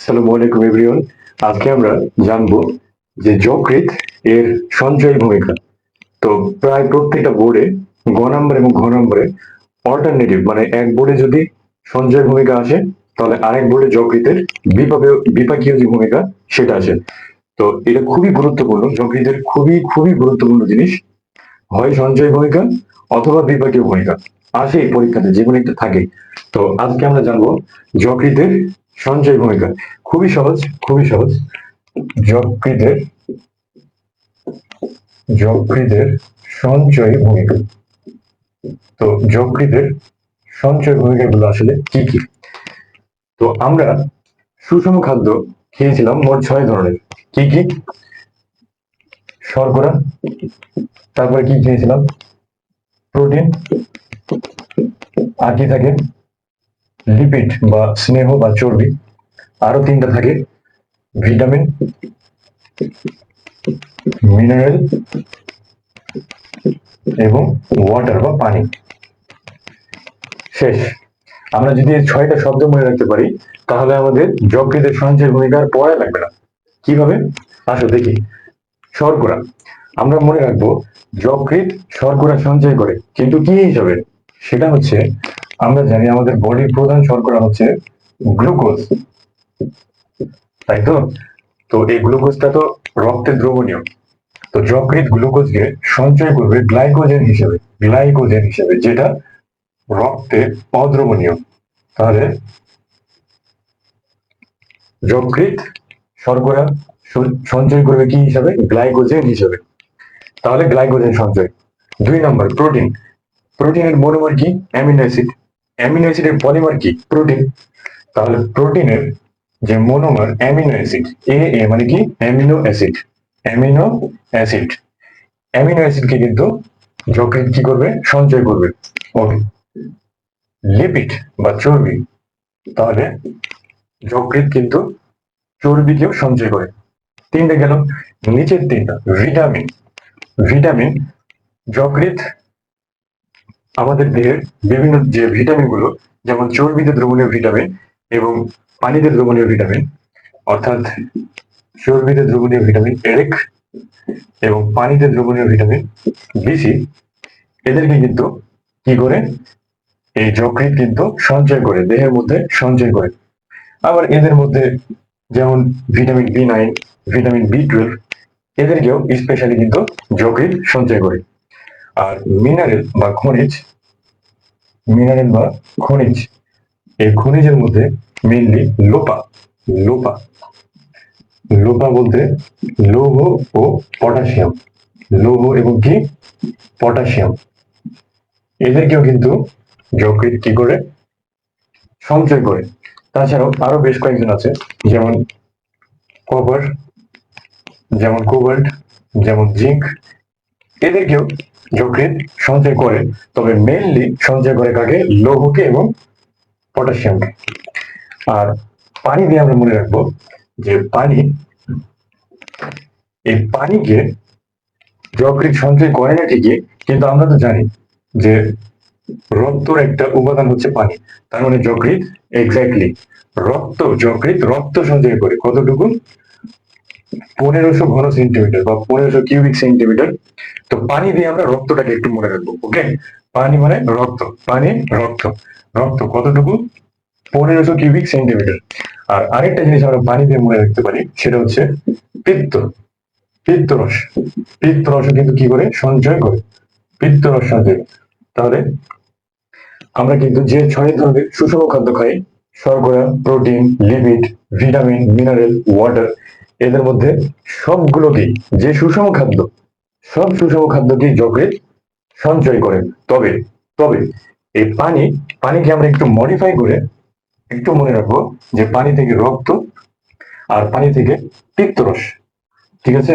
আসসালামু আলাইকুম এভরিওয়ান আজকে আমরা জানব যে যকৃৎ এর সঞ্চয় ভূমিকা। তো প্রায় প্রত্যেকটা বোর্ডে গ নম্বর এবং ঘ নম্বরে অল্টারনেটিভ মানে এক বোর্ডে যদি সঞ্চয় ভূমিকা আসে, তাহলে আরেক বোর্ডে যকৃতের বিপাকীয় বিপাকীয় যে ভূমিকা, সেটা আসে। তো এটা খুবই গুরুত্বপূর্ণ, যকৃতের খুবই খুবই গুরুত্বপূর্ণ জিনিস। হয় সঞ্চয় ভূমিকা অথবা বিপাকীয় ভূমিকা। আসে পরীক্ষাতে যে কোনো একটা থাকে। তো আজকে আমরা জানব যকৃতের সঞ্চয় ভূমিকা। খুবই সহজ খুবই সহজ। যকৃতের যকৃতের সঞ্চয় ভূমিকা। তো যকৃতের সঞ্চয় ভূমিকাগুলো আসলে কি কি? তো আমরা সুষম খাদ্য খেয়েছিলাম মোট ছয় ধরনের। কি কি? শর্করা, তারপরে কি খেয়েছিলাম? প্রোটিন আর কি থাকে লিপিড বা স্নেহ বা চর্বি, আরও তিনটা থাকে। ভিটামিন, মিনারেল এবং ওয়াটার বা পানি। শেষ। আমরা যদি ছয়টা শব্দ মনে রাখতে পারি, তাহলে আমাদের যকৃতের সঞ্চয় ভূমিকা আর পড়া লাগবে না। কীভাবে? আসো দেখি। শর্করা। আমরা মনে রাখব যকৃত শর্করা সঞ্চয় করে। কিন্তু কি হিসাবে? সেটা হচ্ছে আমরা জানি আমাদের বডির প্রধান শর্করা হচ্ছে গ্লুকোজ তাই তো? তো এই গ্লুকোজটা তো রক্তে দ্রবণীয়। তো যকৃৎ গ্লুকোজকে সঞ্চয় করবে গ্লাইকোজেন হিসেবে গ্লাইকোজেন হিসেবে, যেটা রক্তে অদ্রবণীয়। তাহলে যকৃৎ শর্করা সঞ্চয় করবে কি হিসাবে? গ্লাইকোজেন হিসেবে। তাহলে গ্লাইকোজেন সঞ্চয়। দুই নম্বর প্রোটিন প্রোটিনের মনোমার কি? অ্যামিনো অ্যাসিড অ্যামিনো অ্যাসিডের পলিমার কি? প্রোটিন। তাহলে প্রোটিনের যে মনোমার অ্যামিনো অ্যাসিড এ এ মানে কি? Amino acid. Amino acid. Amino অ্যাসিডকে কিন্তু যকৃৎ কি করবে? সঞ্চয় করবে। ওকে লিপিড বা চর্বি। তাহলে যকৃৎ কিন্তু চর্বিকেও সঞ্চয় করে। তিনটে গেল। নিচের তিনটা ভিটামিন ভিটামিন যকৃৎ আমাদের দেহের বিভিন্ন যে ভিটামিনগুলো, যেমন চর্বিতে দ্রবণীয় ভিটামিন এবং পানিতে দ্রবণীয় ভিটামিন অর্থাৎ চর্বিতে দ্রবণীয় ভিটামিন এরেক এবং পানিতে দ্রবণীয় ভিটামিন বিসি এদেরকে কিন্তু কি করে? এই যকৃৎ কিন্তু সঞ্চয় করে, দেহের মধ্যে সঞ্চয় করে। আবার এদের মধ্যে যেমন vitamin B nine vitamin B twelve এদেরকেও স্পেশালি কিন্তু যকৃৎ সঞ্চয় করে। আর মিনারেল বা খনিজ, মিনারেল বা খনিজ, এই খনিজের মধ্যে মেইনলি লোপা লোপা। লোপা বলতে লৌহ ও পটাশিয়াম, লৌহ এবং কি? পটাশিয়াম। এদেরকেও কিন্তু যকৃৎ কি করে? সঞ্চয় করে। তাছাড়াও আরও বেশ কয়েকজন আছে, যেমন কপার, যেমন কোবাল্ট, যেমন জিঙ্ক এদেরকেও যকৃৎ সঞ্চয় করে, তবে মেইনলি সঞ্চয় করে কাকে? লৌহকে এবং পটাশিয়ামকে। আর পানি দিয়ে আমরা মনে রাখব যে পানি, এই পানিকে যকৃৎ সঞ্চয় করে না ঠিকই, কিন্তু আমরা তো জানি যে রক্তর একটা উপাদান হচ্ছে পানি। তার মানে যকৃত এক্স্যাক্টলি রক্ত যকৃত রক্ত সঞ্চয় করে কতটুকু? পনেরোশো ঘন সেন্টিমিটার বা পনেরোশো কিউবিক সেন্টিমিটার তো পানি দিয়ে আমরা রক্তটাকে একটু মনে রাখব ওকে পানি মানে রক্ত, পানি, রক্ত রক্ত কতটুকু? পনেরোশো কিউবিক সেন্টিমিটার আর আরেকটা জিনিস আমরা পানি দিয়ে মনে রাখতে পারি, সেটা হচ্ছে পিত্ত পিত্তরস পিত্তরস কিন্তু কি করে? সঞ্চয় করে পিত্তরস সঞ্চয়। তাহলে আমরা কিন্তু যে ছয় ধরনের সুষম খাদ্য খাই, শর্করা, protein, lipid, vitamin mineral water এদের মধ্যে সবগুলোকেই যে সুষম খাদ্য, সব সুষম খাদ্যকেই যকৃৎ সঞ্চয় করে। তবে তবে এই পানি, পানিকে আমরা একটু মডিফাই করে একটু মনে রাখব যে পানি থেকে রক্ত আর পানি থেকে পিত্তরস, ঠিক আছে?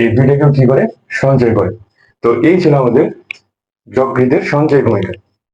এই দুইটাকেও কি করে? সঞ্চয় করে। তো এই ছিল আমাদের যকৃতের সঞ্চয় ভূমিকা